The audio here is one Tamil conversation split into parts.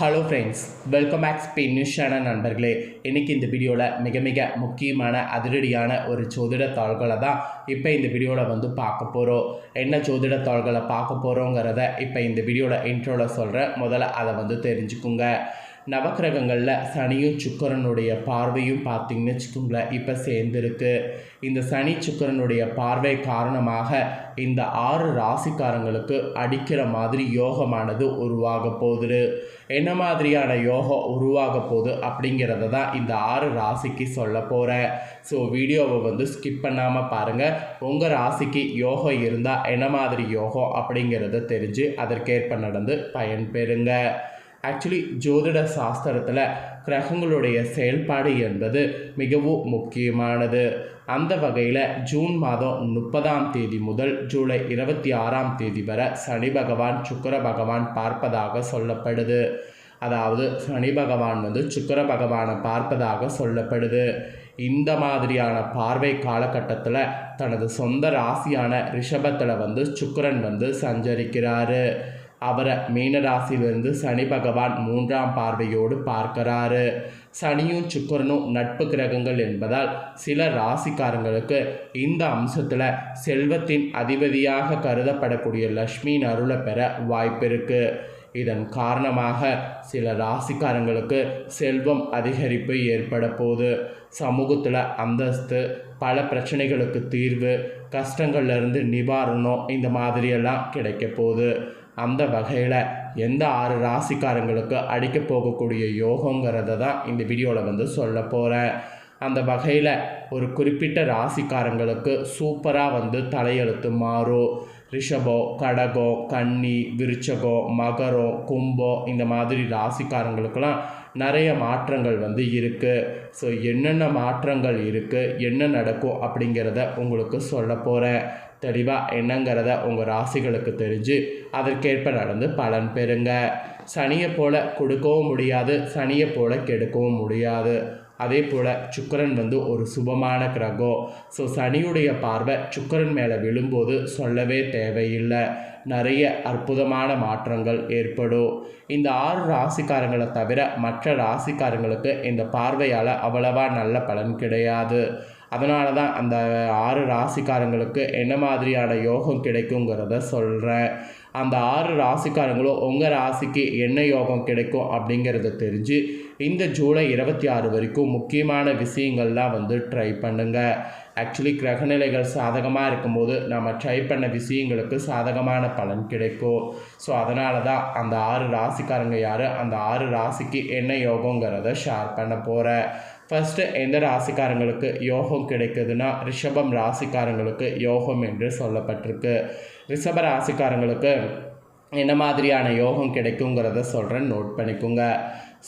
Hello friends welcome back Spain news channel நண்பர்களே. இன்றைக்கி இந்த வீடியோவில் மிக மிக முக்கியமான அதிரடியான ஒரு ஜோதிட தாள்களை தான் இப்போ இந்த வீடியோவில் வந்து பார்க்க போகிறோம் என்ன ஜோதிட தாள்களை பார்க்க போகிறோங்கிறத இப்போ இந்த வீடியோவில் இன்ட்ரோவில் சொல்கிறேன் முதல்ல அதை வந்து தெரிஞ்சுக்குங்க. நவக்கிரகங்களில் சனியும் சுக்கிரனுடைய பார்வையும் பார்த்தீங்கன்னு வச்சுக்கோங்களேன் இப்போ சேர்ந்துருக்கு. இந்த சனி சுக்கிரனுடைய பார்வை காரணமாக இந்த ஆறு ராசிக்காரங்களுக்கு அடிக்கிற மாதிரி யோகமானது உருவாக போகுது. என்ன மாதிரியான யோகம் உருவாக போகுது அப்படிங்கிறத தான் இந்த ஆறு ராசிக்கு சொல்ல போகிறேன் ஸோ வீடியோவை வந்து ஸ்கிப் பண்ணாமல் பாருங்கள் உங்கள் ராசிக்கு யோகம் இருந்தால் என்ன மாதிரி யோகம் அப்படிங்கிறத தெரிஞ்சு அதற்கேற்ப நடந்து பயன்பெறுங்க. ஆக்சுவலி ஜோதிட சாஸ்திரத்தில் கிரகங்களுடைய செயல்பாடு என்பது மிகவும் முக்கியமானது. அந்த வகையில் ஜூன் மாதம் முப்பதாம் தேதி முதல் ஜூலை இருபத்தி ஆறாம் தேதி வரை சனி பகவான் சுக்கர பகவான் பார்ப்பதாக சொல்லப்படுது. அதாவது சனி பகவான் வந்து சுக்கர பகவானை பார்ப்பதாக சொல்லப்படுது. இந்த மாதிரியான பார்வை காலகட்டத்தில் தனது சொந்த ராசியான ரிஷபத்தில் வந்து சுக்கரன் வந்து சஞ்சரிக்கிறாரு. அவரை மீனராசியிலிருந்து சனி பகவான் மூன்றாம் பார்வையோடு பார்க்கிறாரு. சனியும் சுக்கரனும் நட்பு கிரகங்கள் என்பதால் சில ராசிக்காரங்களுக்கு இந்த அம்சத்தில் செல்வத்தின் அதிபதியாக கருதப்படக்கூடிய லக்ஷ்மியின் அருளை பெற வாய்ப்பு இருக்குது இதன் காரணமாக சில ராசிக்காரங்களுக்கு செல்வம் அதிகரிப்பு ஏற்பட போகுது. சமூகத்தில் அந்தஸ்து பல பிரச்சனைகளுக்கு தீர்வு கஷ்டங்கள்லேருந்து நிவாரணம் இந்த மாதிரியெல்லாம் கிடைக்க போகுது. அந்த வகையில் எந்த ஆறு ராசிக்காரங்களுக்கு அடிக்க போகக்கூடிய யோகங்கிறத தான் இந்த வீடியோவில் வந்து சொல்ல போகிறேன் அந்த வகையில் ஒரு குறிப்பிட்ட ராசிக்காரங்களுக்கு சூப்பராக வந்து தலையெழுத்து மாறும் ரிஷபம் கடகம் கன்னி விருச்சகம் மகரம் கும்பம் இந்த மாதிரி ராசிக்காரங்களுக்கெல்லாம் நிறைய மாற்றங்கள் வந்து இருக்குது ஸோ என்னென்ன மாற்றங்கள் இருக்குது என்ன நடக்கும் அப்படிங்கிறத உங்களுக்கு சொல்ல போகிறேன் தெளிவாக என்னங்கிறத உங்கள் ராசிகளுக்கு தெரிஞ்சு அதற்கேற்ப நடந்து பலன் பெறுங்க. சனியை போல் கொடுக்கவும் முடியாது சனியை போல் கெடுக்கவும் முடியாது. அதே போல் சுக்கரன் வந்து ஒரு சுபமான கிரகம். ஸோ சனியுடைய பார்வை சுக்கரன் மேலே விழும்போது சொல்லவே தேவையில்லை. நிறைய அற்புதமான மாற்றங்கள் ஏற்படும். இந்த ஆறு ராசிக்காரங்களை தவிர மற்ற ராசிக்காரங்களுக்கு இந்த பார்வையால் அவ்வளவா நல்ல பலன் கிடையாது. அதனால தான் அந்த ஆறு ராசிக்காரங்களுக்கு என்ன மாதிரியான யோகம் கிடைக்குங்கிறத சொல்கிறேன் அந்த ஆறு ராசிக்காரங்களும் உங்கள் ராசிக்கு என்ன யோகம் கிடைக்கும் அப்படிங்கிறத தெரிஞ்சு இந்த ஜூலை இருபத்தி ஆறு வரைக்கும் முக்கியமான விஷயங்கள்லாம் வந்து ட்ரை பண்ணுங்கள் ஆக்சுவலி கிரகநிலைகள் சாதகமாக இருக்கும்போது நம்ம ட்ரை பண்ண விஷயங்களுக்கு சாதகமான பலன் கிடைக்கும். ஸோ அதனால தான் அந்த ஆறு ராசிக்காரங்க யார் அந்த ஆறு ராசிக்கு என்ன யோகங்கிறத ஷேர் பண்ண போகிறேன் ஃபஸ்ட்டு எந்த ராசிக்காரங்களுக்கு யோகம் கிடைக்குதுன்னா ரிஷபம் ராசிக்காரங்களுக்கு யோகம் என்று சொல்லப்பட்டிருக்கு. ரிஷப ராசிக்காரங்களுக்கு என்ன மாதிரியான யோகம் கிடைக்குங்கிறத சொல்கிறேன் நோட் பண்ணிக்கோங்க.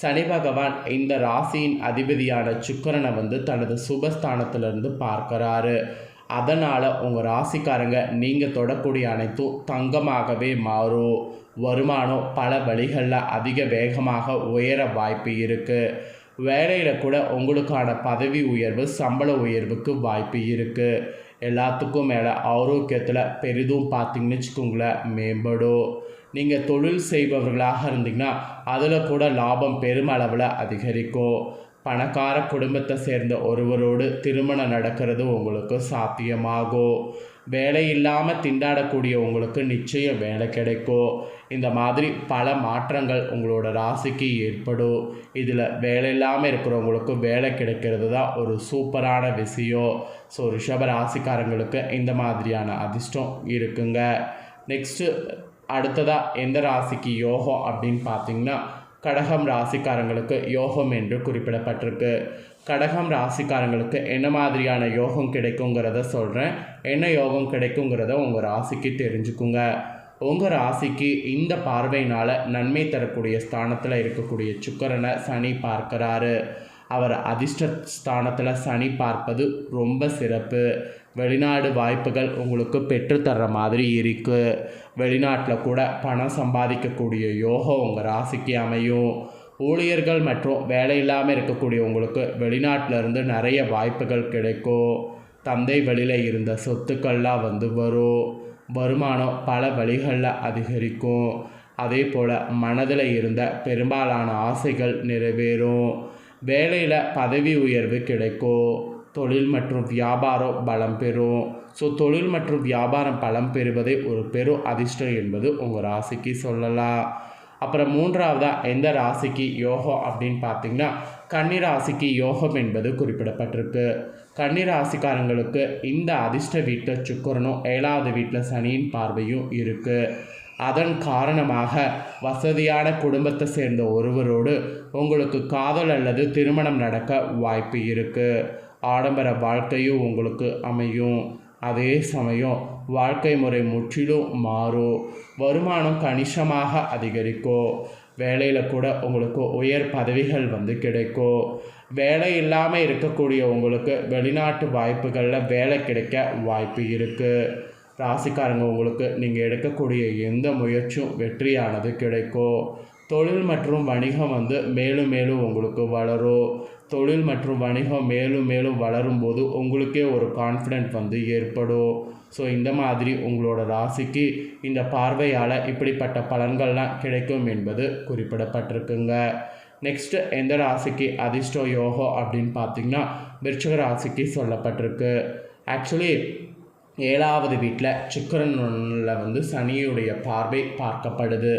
சனி பகவான் இந்த ராசியின் அதிபதியான சுக்கரனை வந்து தனது சுபஸ்தானத்திலிருந்து பார்க்குறாரு. அதனால் உங்கள் ராசிக்காரங்க நீங்கள் தொடக்கூடிய அனைத்தும் தங்கமாகவே மாறும். வருமானம் பல வழிகளில் அதிக வேகமாக உயர வாய்ப்பு இருக்குது வேலையில் கூட உங்களுக்கான பதவி உயர்வு சம்பள உயர்வுக்கு வாய்ப்பு இருக்குது எல்லாத்துக்கும் மேலே ஆரோக்கியத்தில் பெரிதும் பார்த்திங்கன்னு வச்சுக்கோங்களேன் மேம்படும். நீங்கள் தொழில் செய்பவர்களாக இருந்தீங்கன்னா அதில் கூட லாபம் பெருமளவில் அதிகரிக்கும். பணக்கார குடும்பத்தை சேர்ந்த ஒருவரோடு திருமணம் நடக்கிறது உங்களுக்கு சாத்தியமாகும் வேலை இல்லாமல் திண்டாடக்கூடிய உங்களுக்கு நிச்சயம் வேலை கிடைக்கும் இந்த மாதிரி பல மாற்றங்கள் உங்களோட ராசிக்கு ஏற்படும் இதில் வேலை இல்லாமல் இருக்கிறவங்களுக்கு வேலை கிடைக்கிறது தான் ஒரு சூப்பரான விஷயம் ஸோ ரிஷப ராசிக்காரங்களுக்கு இந்த மாதிரியான அதிர்ஷ்டம் இருக்குங்க. நெக்ஸ்ட்டு அடுத்ததாக எந்த ராசிக்கு யோகம் அப்படின்னு பார்த்தீங்கன்னா கடகம் ராசிக்காரங்களுக்கு யோகம் என்று குறிப்பிடப்பட்டிருக்கு. கடகம் ராசிக்காரங்களுக்கு என்ன மாதிரியான யோகம் கிடைக்குங்கிறத சொல்கிறேன் என்ன யோகம் கிடைக்குங்கிறத உங்கள் ராசிக்கு தெரிஞ்சுக்குங்க. உங்கள் ராசிக்கு இந்த பார்வையினால் நன்மை தரக்கூடிய ஸ்தானத்தில் இருக்கக்கூடிய சுக்கரனை சனி பார்க்குறாரு. அவர் அதிர்ஷ்டஸ்தானத்தில் சனி பார்ப்பது ரொம்ப சிறப்பு. வெளிநாடு வாய்ப்புகள் உங்களுக்கு பெற்றுத்தர்ற மாதிரி இருக்குது வெளிநாட்டில் கூட பணம் சம்பாதிக்கக்கூடிய யோகம் உங்கள் ராசிக்கு அமையும். ஊழியர்கள் மற்றும் வேலை இல்லாமல் இருக்கக்கூடிய உங்களுக்கு வெளிநாட்டில் இருந்து நிறைய வாய்ப்புகள் கிடைக்கும். தந்தை வழியில் இருந்த சொத்துக்கள்லாம் வந்து வரும். வருமானம் பல வழிகளில் அதிகரிக்கும். அதே போல் மனதில் இருந்த பெரும்பாலான ஆசைகள் நிறைவேறும். வேலையில் பதவி உயர்வு கிடைக்கும் தொழில் மற்றும் வியாபாரம் பலம் பெறும் ஸோ தொழில் மற்றும் வியாபாரம் பலம் பெறுவதே ஒரு பெரும் அதிர்ஷ்டம் என்பது உங்கள் ராசிக்கு சொல்லலாம். அப்புறம் மூன்றாவதாக எந்த ராசிக்கு யோகம் அப்படின்னு பார்த்தீங்கன்னா கன்னி ராசிக்கு யோகம் என்பது குறிப்பிடப்பட்டிருக்கு. கன்னி ராசிக்காரங்களுக்கு இந்த அதிர்ஷ்ட வீட்டில் சுக்கரனும் ஏழாவது வீட்டில் சனியின் பார்வையும் இருக்குது அதன் காரணமாக வசதியான குடும்பத்தை சேர்ந்த ஒருவரோடு உங்களுக்கு காதல் அல்லது திருமணம் நடக்க வாய்ப்பு இருக்குது ஆடம்பர வாழ்க்கையும் உங்களுக்கு அமையும். அதே சமயம் வாழ்க்கை முறை முற்றிலும் மாறும். வருமானம் கணிசமாக அதிகரிக்கும். வேலையில் கூட உங்களுக்கு உயர் பதவிகள் வந்து கிடைக்கும். வேலை இல்லாமல் இருக்கக்கூடிய உங்களுக்கு வெளிநாட்டு வாய்ப்புகளில் வேலை கிடைக்க வாய்ப்பு இருக்குது ராசிக்காரங்க உங்களுக்கு நீங்கள் எடுக்கக்கூடிய எந்த முயற்சியும் வெற்றியானது கிடைக்கும் தொழில் மற்றும் வணிகம் வந்து மேலும் மேலும் உங்களுக்கு வளரும். தொழில் மற்றும் வணிகம் மேலும் மேலும் வளரும் போது உங்களுக்கே ஒரு கான்ஃபிடென்ட் வந்து ஏற்படும். ஸோ இந்த மாதிரி உங்களோட ராசிக்கு இந்த பார்வையால் இப்படிப்பட்ட பலன்கள்லாம் கிடைக்கும் என்பது குறிப்பிடப்பட்டிருக்குங்க. நெக்ஸ்ட்டு எந்த ராசிக்கு அதிர்ஷ்ட யோகம் அப்படின்னு பார்த்தீங்கன்னா விருச்சக ராசிக்கு சொல்லப்பட்டிருக்கு. ஆக்சுவலி ஏழாவது வீட்டில் சுக்கரனில் வந்து சனியுடைய பார்வை பார்க்கப்படுது.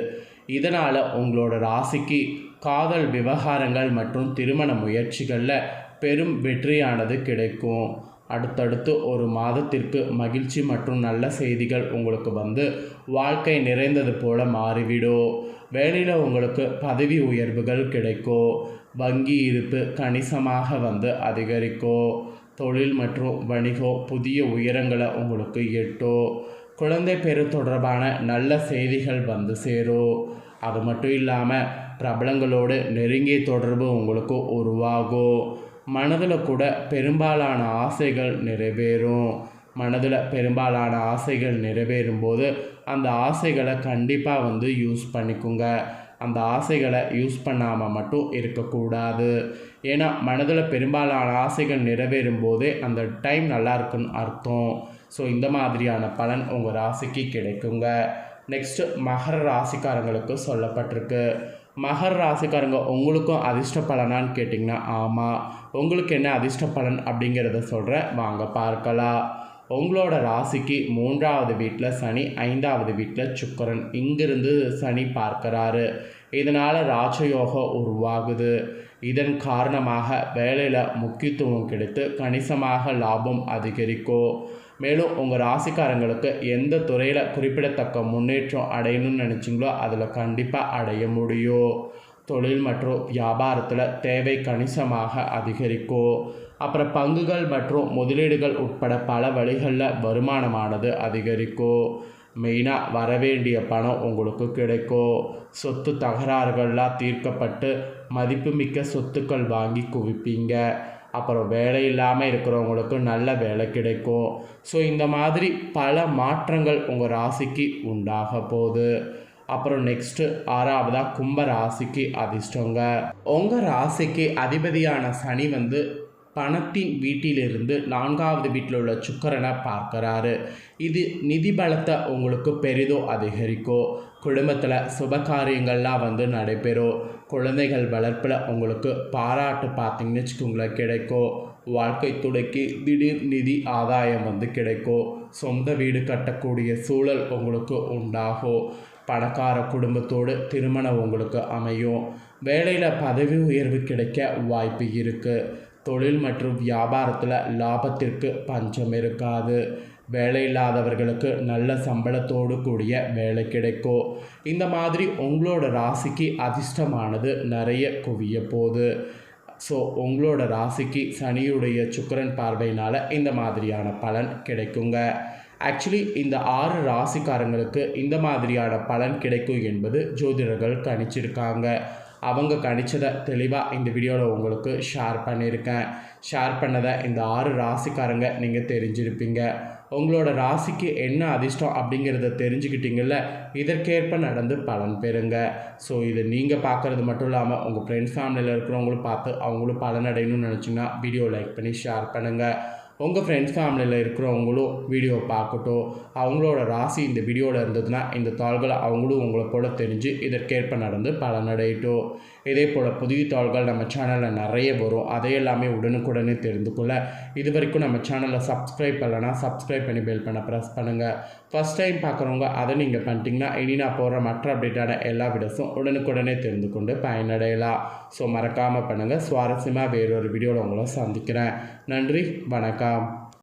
இதனால் உங்களோட ராசிக்கு காதல் விவகாரங்கள் மற்றும் திருமண முயற்சிகளில் பெரும் வெற்றியானது கிடைக்கும். அடுத்தடுத்து ஒரு மாதத்திற்கு மகிழ்ச்சி மற்றும் நல்ல செய்திகள் உங்களுக்கு வந்து வாழ்க்கை நிறைந்தது போல மாறிவிடும். வேலையில் உங்களுக்கு பதவி உயர்வுகள் கிடைக்கும். வங்கி இருப்பு கணிசமாக வந்து அதிகரிக்கும். தொழில் மற்றும் வணிகம் புதிய உயரங்களை உங்களுக்கு எட்டும் குழந்தை பெரு தொடர்பான நல்ல செய்திகள் வந்து சேரும் அது மட்டும் இல்லாமல் பிரபலங்களோடு நெருங்கிய தொடர்பு உங்களுக்கு உருவாகும் மனதில் கூட பெரும்பாலான ஆசைகள் நிறைவேறும். மனதில் பெரும்பாலான ஆசைகள் நிறைவேறும் போது அந்த ஆசைகளை கண்டிப்பாக வந்து யூஸ் பண்ணிக்கோங்க. அந்த ஆசைகளை யூஸ் பண்ணாமல் மட்டும் இருக்கக்கூடாது. ஏன்னா மனதில் பெரும்பாலான ஆசைகள் நிறைவேறும் போதே அந்த டைம் நல்லா இருக்குன்னு அர்த்தம். ஸோ இந்த மாதிரியான பலன் உங்கள் ராசிக்கு கிடைக்குங்க. நெக்ஸ்ட்டு மகர ராசிக்காரங்களுக்கு சொல்லப்பட்டிருக்கு. மகர ராசிக்காரங்க உங்களுக்கும் அதிர்ஷ்ட பலனான்னு கேட்டிங்கன்னா ஆமாம் உங்களுக்கு என்ன அதிர்ஷ்ட பலன் அப்படிங்கிறத சொல்கிறேன் வாங்க பார்க்கலாம். உங்களோட ராசிக்கு மூன்றாவது வீட்டில் சனி ஐந்தாவது வீட்டில் சுக்கரன். இங்கிருந்து சனி பார்க்குறாரு. இதனால் ராஜயோகம் உருவாகுது. இதன் காரணமாக வேலையில் முக்கியத்துவம் கிடைத்து கணிசமாக லாபம் அதிகரிக்கும். மேலும் உங்கள் ராசிக்காரங்களுக்கு எந்த துறையில் குறிப்பிடத்தக்க முன்னேற்றம் அடையணும்னு நினச்சிங்களோ அதில் கண்டிப்பாக அடைய முடியும். தொழில் மற்றும் வியாபாரத்தில் தேவை கணிசமாக அதிகரிக்கும். அப்புறம் பங்குகள் மற்றும் முதலீடுகள் உட்பட பல வழிகளில் வருமானமானது அதிகரிக்கும். மெயினாக வரவேண்டிய பணம் உங்களுக்கு கிடைக்கும். சொத்து தகராறுகள்லாம் தீர்க்கப்பட்டு மதிப்புமிக்க சொத்துக்கள் வாங்கி குவிப்பீங்க. அப்புறம் வேலை இல்லாமல் இருக்கிறவங்களுக்கு நல்ல வேலை கிடைக்கும். ஸோ இந்த மாதிரி பல மாற்றங்கள் உங்கள் ராசிக்கு உண்டாக போகுது. அப்புறம் நெக்ஸ்ட்டு ஆறாவதாக கும்ப ராசிக்கு அதிர்ஷ்டங்க. உங்கள் ராசிக்கு அதிபதியான சனி வந்து பணத்தின் வீட்டிலிருந்து நான்காவது வீட்டில் உள்ள சுக்கரனை பார்க்குறாரு. இது நிதி பலத்தை உங்களுக்கு பெரிதும் அதிகரிக்கும் குடும்பத்தில் சுபகாரியங்கள்லாம் வந்து நடைபெறும் குழந்தைகள் வளர்ப்பில் உங்களுக்கு பாராட்டு பார்த்தீங்கன்னு வச்சுக்கோங்களேன் கிடைக்கும் வாழ்க்கை துடைக்கு திடீர் நிதி ஆதாயம் வந்து கிடைக்கும் சொந்த வீடு கட்டக்கூடிய சூழல் உங்களுக்கு உண்டாகும் பணக்கார குடும்பத்தோடு திருமணம் உங்களுக்கு அமையும். வேலையில் பதவி உயர்வு கிடைக்க வாய்ப்பு இருக்குது தொழில் மற்றும் வியாபாரத்தில் லாபத்திற்கு பஞ்சம் இருக்காது. வேலை இல்லாதவர்களுக்கு நல்ல சம்பளத்தோடு கூடிய வேலை கிடைக்கும் இந்த மாதிரி உங்களோட ராசிக்கு அதிர்ஷ்டமானது நிறைய குவிய போகுது. ஸோ உங்களோட ராசிக்கு சனியுடைய சுக்கரன் பார்வையினால் இந்த மாதிரியான பலன் கிடைக்குங்க. ஆக்சுவலி இந்த ஆறு ராசிக்காரங்களுக்கு இந்த மாதிரியான பலன் கிடைக்கும் என்பது ஜோதிடர்கள் கணிச்சிருக்காங்க. அவங்க கணிச்சதை தெளிவாக இந்த வீடியோவில் உங்களுக்கு ஷேர் பண்ணியிருக்கேன். ஷேர் பண்ணதை இந்த ஆறு ராசிக்காரங்க நீங்கள் தெரிஞ்சிருப்பீங்க. உங்களோட ராசிக்கு என்ன அதிர்ஷ்டம் அப்படிங்கிறத தெரிஞ்சுக்கிட்டீங்கல்ல இதற்கேற்ப நடந்து பலன் பெறுங்க. ஸோ இதை நீங்கள் பார்க்குறது மட்டும் இல்லாமல் உங்கள் ஃப்ரெண்ட்ஸ் ஃபேமிலியில் இருக்கிறவங்களும் பார்த்து அவங்களும் பலன் அடையணும்னு நினச்சிங்கன்னா வீடியோ லைக் பண்ணி ஷேர் பண்ணுங்கள் உங்கள் ஃப்ரெண்ட்ஸ் ஃபேமிலியில் இருக்கிறவங்களும் வீடியோ பார்க்கட்டும். அவங்களோட ராசி இந்த வீடியோவில் இருந்ததுன்னா இந்த தாள்களை அவங்களும் உங்களை போல தெரிஞ்சு இதற்கேற்ப நடந்து பலனடையட்டும். இதே போல் புதிய தாள்கள் நம்ம சேனலில் நிறைய வரும். அதை எல்லாமே உடனுக்குடனே தெரிந்து கொள்ள. இது வரைக்கும் நம்ம சேனலை சப்ஸ்கிரைப் பண்ணலைன்னா சப்ஸ்கிரைப் பண்ணி பெல் பண்ண ப்ரெஸ் பண்ணுங்கள் ஃபஸ்ட் டைம் பார்க்குறவங்க அதை நீங்கள் பண்ணிட்டீங்கன்னா இனி நான் போடுற மற்ற அப்டேட்டான எல்லா வீடியோஸும் உடனுக்குடனே தெரிந்து கொண்டு பயனடையலாம். ஸோ மறக்காமல் பண்ணுங்கள் சுவாரஸ்யமாக வேறொரு வீடியோவில் உங்களை சந்திக்கிறேன். நன்றி. வணக்கம்.